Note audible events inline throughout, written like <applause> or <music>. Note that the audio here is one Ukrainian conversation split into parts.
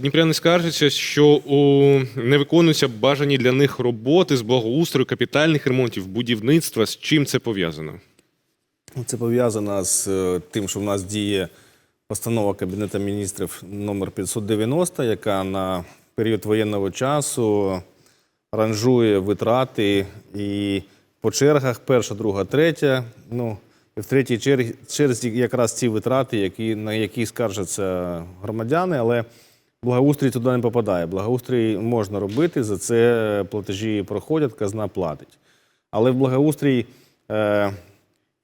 Дніпряни скаржаться, що у... не виконуються бажані для них роботи з благоустрою, капітальних ремонтів, будівництва. З чим це пов'язано? Це пов'язано з е, тим, що в нас діє постанова Кабінету міністрів номер 590, яка на період воєнного часу ранжує витрати і по чергах перша, друга, третя. Ну, в третій черзі якраз ці витрати, які, на які скаржаться громадяни, але благоустрій туди не попадає. Благоустрій можна робити, за це платежі проходять, казна платить. Але в благоустрій. Е,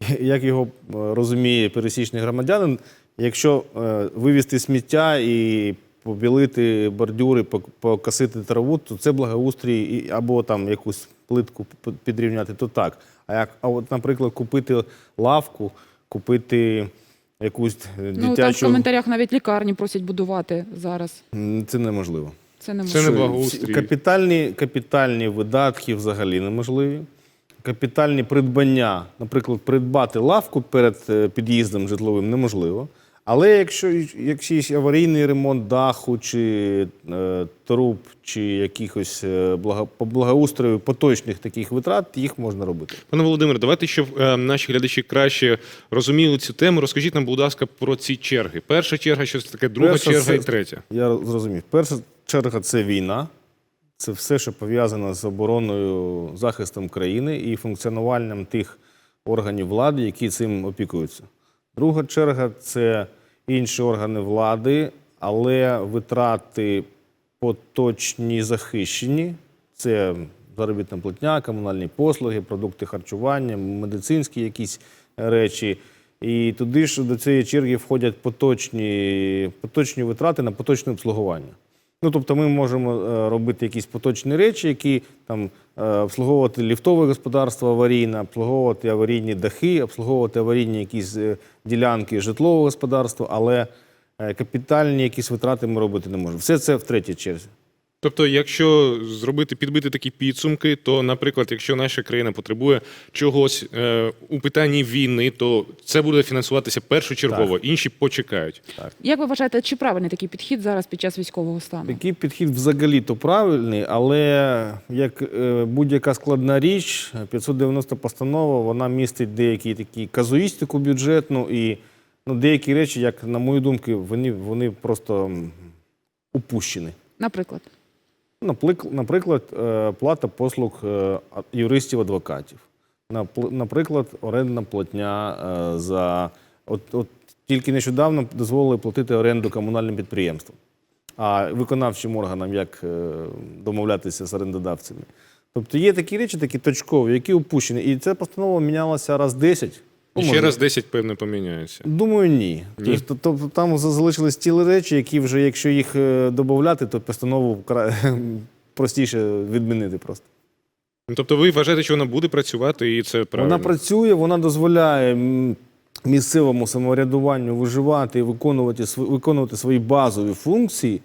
<laughs> як його е, розуміє пересічний громадянин, якщо е, вивезти сміття і побілити бордюри, пок- покосити траву, то це благоустрій або там якусь плитку підрівняти, то так. А як, а от, наприклад, купити лавку, купити якусь дитячу. Ну там в коментарях навіть лікарні просять будувати зараз. Це неможливо. Це неможливо. Це не благоустрій. Капітальні, капітальні видатки взагалі неможливі. Капітальні придбання, наприклад, придбати лавку перед е, під'їздом житловим неможливо. Але якщо якщо є аварійний ремонт даху, чи е, труб, чи якихось е, благо, по благоустрою поточних таких витрат, їх можна робити. Пане Володимире, давайте, щоб е, наші глядачі краще розуміли цю тему. Розкажіть нам, будь ласка, про ці черги. Перша черга, що це таке, друга Перша черга це- і третя. Я зрозумів. Перша черга це війна. Це все, що пов'язано з обороною, захистом країни і функціонуванням тих органів влади, які цим опікуються. Друга черга це інші органи влади, але витрати поточні захищені. Це заробітна платня, комунальні послуги, продукти харчування, медицинські якісь речі. І туди ж до цієї черги входять поточні, поточні витрати на поточне обслуговування. Ну, тобто ми можемо е, робити якісь поточні речі, які там е, обслуговувати ліфтове господарство аварійне, обслуговувати аварійні дахи, обслуговувати аварійні якісь е, ділянки житлового господарства, але капітальні якісь витрати ми робити не можемо. Все це в третій черзі. Тобто, якщо зробити підбити такі підсумки, то, наприклад, якщо наша країна потребує чогось е, у питанні війни, то це буде фінансуватися першочергово, інші почекають. Як ви вважаєте, чи правильний такий підхід зараз під час військового стану? Такий підхід взагалі то правильний, але як е, будь-яка складна річ, 590 постанова, вона містить деякі такі казуїстику бюджетну і ну, деякі речі, як на мою думку, вони, вони просто упущені. Наприклад, Наприклад, е, плата послуг е, юристів-адвокатів. Наприклад, орендна платня е, за от, от тільки нещодавно дозволили платити оренду комунальним підприємствам, а виконавчим органам як домовлятися з орендодавцями. Тобто є такі речі, такі точкові, які упущені. І ця постанова мінялася раз 10. І ще раз 10, певно, поміняється. Думаю, ні. Ні? Тобто, тобто там залишились ті речі, які вже, якщо їх е, додати, то постанову кра- <laughs> простіше відмінити просто. Ну, Тобто, ви вважаєте, що вона буде працювати, і це правильно? Вона працює, вона дозволяє місцевому самоврядуванню виживати і виконувати, виконувати свої базові функції.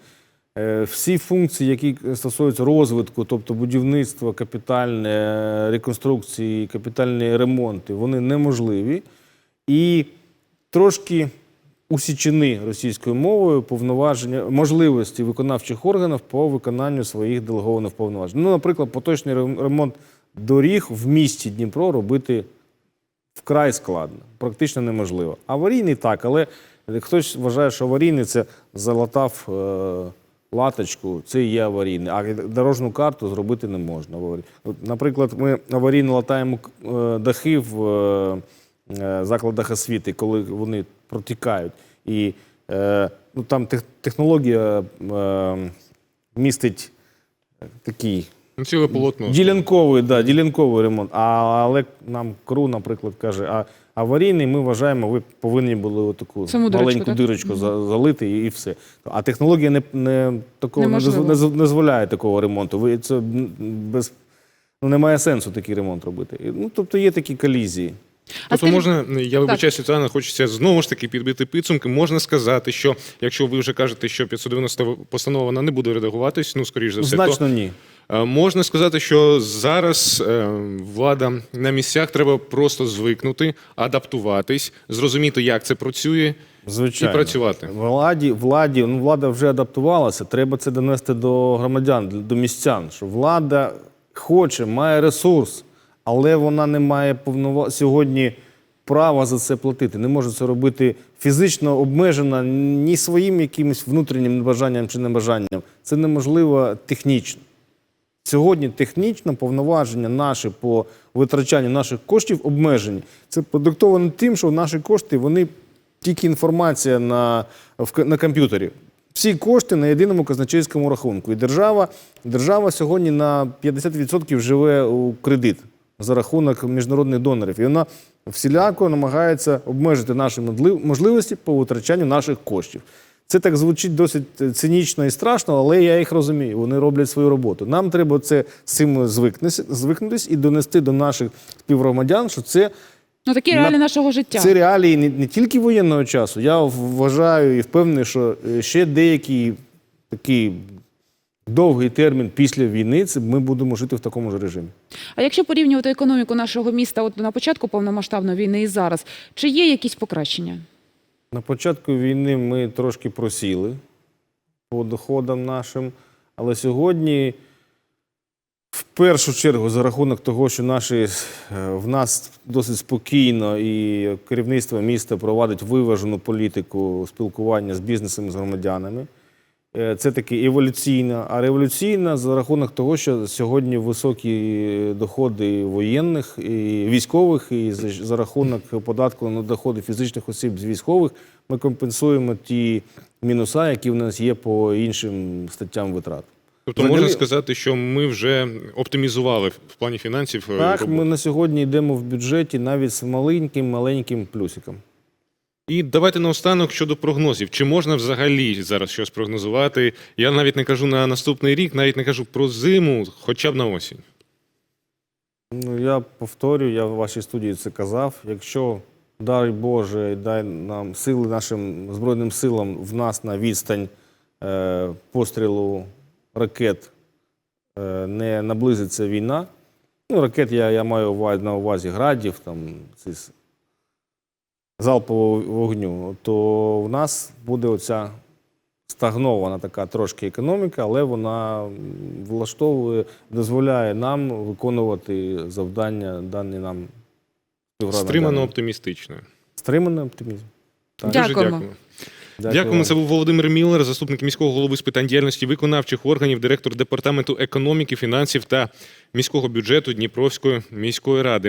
Е, Всі функції, які стосуються розвитку, тобто будівництва, капітальне, е, реконструкції, капітальні ремонти, вони неможливі. І трошки усічені російською мовою повноваження, можливості виконавчих органів по виконанню своїх делегованих повноважень. Ну, наприклад, поточний ремонт доріг в місті Дніпро робити вкрай складно, практично неможливо. Аварійний так, але хтось вважає, що аварійний це залатав е, латочку, це є аварійний. А дорожню карту зробити не можна. Наприклад, ми аварійно латаємо е, дахи в е, е, закладах освіти, коли вони протікають. І ну, там технологія містить такий Ну, ціле полотно. Ділянковий, да, ділянковий ремонт. А, але нам КРУ, наприклад, каже, а аварійний ми вважаємо, ви повинні були таку Саму маленьку дирочку залити і, і все. А технологія не, не, такого, не, не дозволяє такого ремонту. Ви це без, ну, немає сенсу такий ремонт робити. Ну, тобто є такі колізії. Тобто можна, я вибачаю, Світлана, хочеться знову ж таки підбити підсумки. Можна сказати, що якщо ви вже кажете, що 590 постанова вона не буде редагуватись, ну скоріш за все, Значно ні. то можна сказати, що зараз е, влада на місцях треба просто звикнути, адаптуватись, зрозуміти, як це працює, Звичайно. І працювати. Владі, владі, ну влада вже адаптувалася. Треба це донести до громадян, до містян. Що влада хоче, має ресурс, але вона не має повнова... сьогодні права за це платити. Не може це робити фізично обмежена ні своїм якимось внутрішнім бажанням чи небажанням. Це неможливо технічно. Сьогодні технічно повноваження наші по витрачанню наших коштів обмежені. Це продиктовано тим, що наші кошти вони тільки інформація на, на комп'ютері. Всі кошти на єдиному казначейському рахунку. І держава, держава сьогодні на 50% живе у кредит за рахунок міжнародних донорів. І вона всіляко намагається обмежити наші можливості по витрачанню наших коштів. Це так звучить досить е, цинічно і страшно, але я їх розумію. Вони роблять свою роботу. Нам треба це з цим звикнутися, звикнутись і донести до наших співгромадян, що це Ну такі На- реалії нашого життя. це реалії не, не тільки воєнного часу. Я вважаю і впевнений, що е, ще деякий такий довгий термін після війни це ми будемо жити в такому ж режимі. А якщо порівнювати економіку нашого міста от на початку повномасштабної війни і зараз, чи є якісь покращення? На початку війни ми трошки просіли по доходам нашим, але сьогодні, в першу чергу, за рахунок того, що наші, е, в нас досить спокійно і керівництво міста проводить виважену політику спілкування з бізнесом з громадянами. Е, Це таки еволюційна, а революційна за рахунок того, що сьогодні високі доходи воєнних і військових, і за, рахунок податку на доходи фізичних осіб з військових ми компенсуємо ті мінуса, які в нас є по іншим статтям витрат. Тобто можна сказати, що ми вже оптимізували в плані фінансів. е, Так, роботу. ми на сьогодні йдемо в бюджеті навіть з маленьким маленьким плюсиком. І давайте наостанок щодо прогнозів. Чи можна взагалі зараз щось прогнозувати? Я навіть не кажу на наступний рік, навіть не кажу про зиму, хоча б на осінь. Ну, я повторюю, я в вашій студії це казав. Якщо, дай Боже, дай нам сили нашим Збройним силам в нас на відстань е, пострілу ракет е, не наблизиться війна. Ну, ракет я, я маю на увазі градів, там, ці залпового вогню, то в нас буде оця стагнована така трошки економіка, але вона влаштовує, дозволяє нам виконувати завдання, дані нам. Стримано оптимістично. Стриманий оптимізм. Так. Дуже Дякуємо. дякую. Дякую Дякуємо. Це був Володимир Міллер, заступник міського голови з питань діяльності виконавчих органів, директор департаменту економіки, фінансів та міського бюджету Дніпровської міської ради.